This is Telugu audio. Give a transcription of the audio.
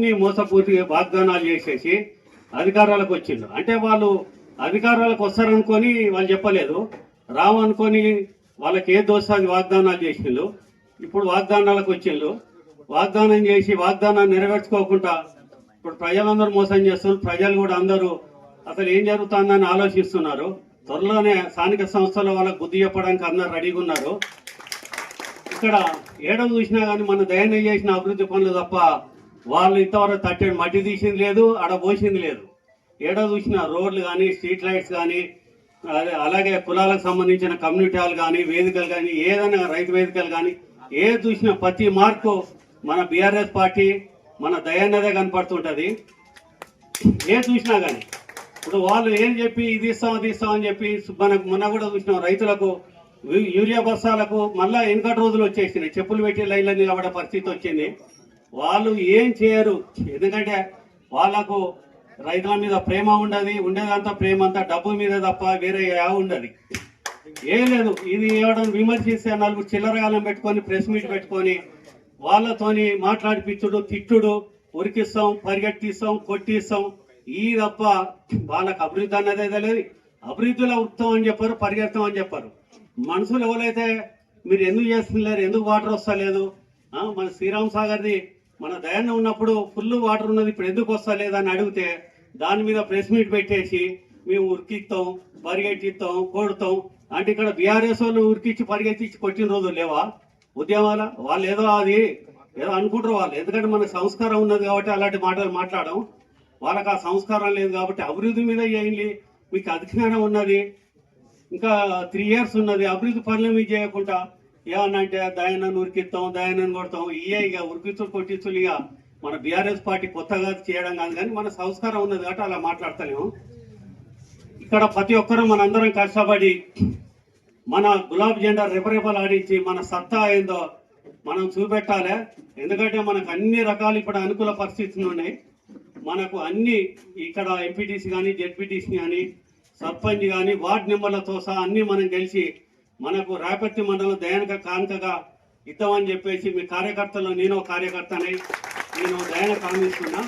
అన్ని మోసపూర్తిగా వాగ్దానాలు చేసేసి అధికారాలకు వచ్చిండు అంటే వాళ్ళు అధికారాలకు వస్తారనుకొని వాళ్ళు చెప్పలేదు. రామనుకొని వాళ్ళకి ఏ దోషాది వాగ్దానాలు చేసిండు ఇప్పుడు వాగ్దానాలకు వచ్చిండు వాగ్దానం చేసి వాగ్దానాన్ని నెరవేర్చుకోకుండా ఇప్పుడు ప్రజలందరూ మోసం చేస్తున్నారు. ప్రజలు కూడా అందరూ అసలు ఏం జరుగుతుందని ఆలోచిస్తున్నారు. త్వరలోనే స్థానిక సంస్థల వాళ్ళకు బుద్ధి చెప్పడానికి అందరు రెడీగా ఉన్నారు. ఇక్కడ ఏడవ చూసినా కానీ మన దయనం చేసిన అభివృద్ధి పనులు తప్ప వాళ్ళు ఇంతవరకు తట్టడి మట్టి తీసింది లేదు ఆడ పోసింది లేదు. ఎడ చూసిన రోడ్లు కానీ స్ట్రీట్ లైట్స్ కానీ అదే అలాగే కులాలకు సంబంధించిన కమ్యూనిటీ హాల్ కానీ వేదికలు కానీ ఏదైనా రైతు వేదికలు కానీ ఏ చూసినా ప్రతి మార్కు మన బీఆర్ఎస్ పార్టీ మన దయాన్నదే కనపడుతుంటుంది. ఏ చూసినా కానీ ఇప్పుడు వాళ్ళు ఏం చెప్పి ఇది ఇస్తాం అది ఇస్తాం అని చెప్పి మనకు మొన్న కూడా చూసినాం రైతులకు యూరియా బస్తాలకు మళ్ళీ వెనకటి రోజులు వచ్చేసినాయి. చెప్పులు పెట్టి లైన్లో నిలబడే పరిస్థితి వచ్చింది. వాళ్ళు ఏం చేయరు. ఎందుకంటే వాళ్ళకు రైతుల మీద ప్రేమ ఉండదు ఉండేదంతా ప్రేమ అంతా డబ్బు మీద తప్ప వేరే ఉండదు. ఏం లేదు ఇది ఇవ్వడం విమర్శిస్తే నలుగురు చిల్లరగాలం పెట్టుకొని ప్రెస్ మీట్ పెట్టుకొని వాళ్ళతోని మాట్లాడిపించుడు తిట్టుడు ఉరికిస్తాం పరిగెట్టిస్తాం కొట్టిస్తాం. ఈ తప్ప వాళ్ళకి అభివృద్ధి అన్నది అయితే లేదు. అభివృద్ధిలో ఉత్తం అని చెప్పారు పరిగెత్తాం అని చెప్పారు. మనుషులు ఎవరైతే మీరు ఎందుకు చేస్తున్నారు ఎందుకు వాటర్ వస్తలేదు? మన శ్రీరామ్ సాగర్ది మన దయాన్న ఉన్నప్పుడు ఫుల్ వాటర్ ఉన్నది ఇప్పుడు ఎందుకు వస్తలేదు అని అడిగితే దాని మీద ప్రెస్ మీట్ పెట్టేసి మేము ఉరికిస్తాం పరిగెట్టిస్తాం కొడతాం. అంటే ఇక్కడ బీఆర్ఎస్ వాళ్ళు ఉరికిచ్చి పరిగెత్తిచ్చి కొట్టిన రోజులు లేవా? ఉద్యమాల? వాళ్ళు ఏదో అది ఏదో అనుకుంటారు వాళ్ళు. ఎందుకంటే మన సంస్కారం ఉన్నది కాబట్టి అలాంటి మాటలు మాట్లాడడం. వాళ్ళకి ఆ సంస్కారం లేదు కాబట్టి అభివృద్ధి మీద చేయండి మీకు అధికారం ఉన్నది. ఇంకా త్రీ ఇయర్స్ ఉన్నది. అభివృద్ధి పనులు మీకు చేయకుండా ఏమన్నంటే అంటే ఉరికిస్తాం దయాన్ని కొడతాం. ఇయే ఇక ఉరికిస్తూ కొట్టించులు ఇక మన బీఆర్ఎస్ పార్టీ కొత్తగా చేయడం కాదు కానీ మన సంస్కారం ఉన్నది కాబట్టి అలా మాట్లాడతలేము. ఇక్కడ ప్రతి ఒక్కరూ మనందరం కష్టపడి మన గులాబ్ జెండా రెపరెపలాడించి మన సత్తా ఏందో మనం చూపెట్టాలి. ఎందుకంటే మనకు అన్ని రకాలు ఇప్పుడు అనుకూల పరిస్థితులు ఉన్నాయి. మనకు అన్ని ఇక్కడ ఎంపీటీసీ కానీ జెడ్పీటీసీ కానీ సర్పంచ్ కానీ వార్డు మెంబర్లతో సహా అన్ని మనం గెలిచి మనకు రాయపర్తి మండలం దయానక కానుకగా ఇద్దామని చెప్పేసి మీ కార్యకర్తలు నేను ఒక నేను దయాన కామిస్తున్నా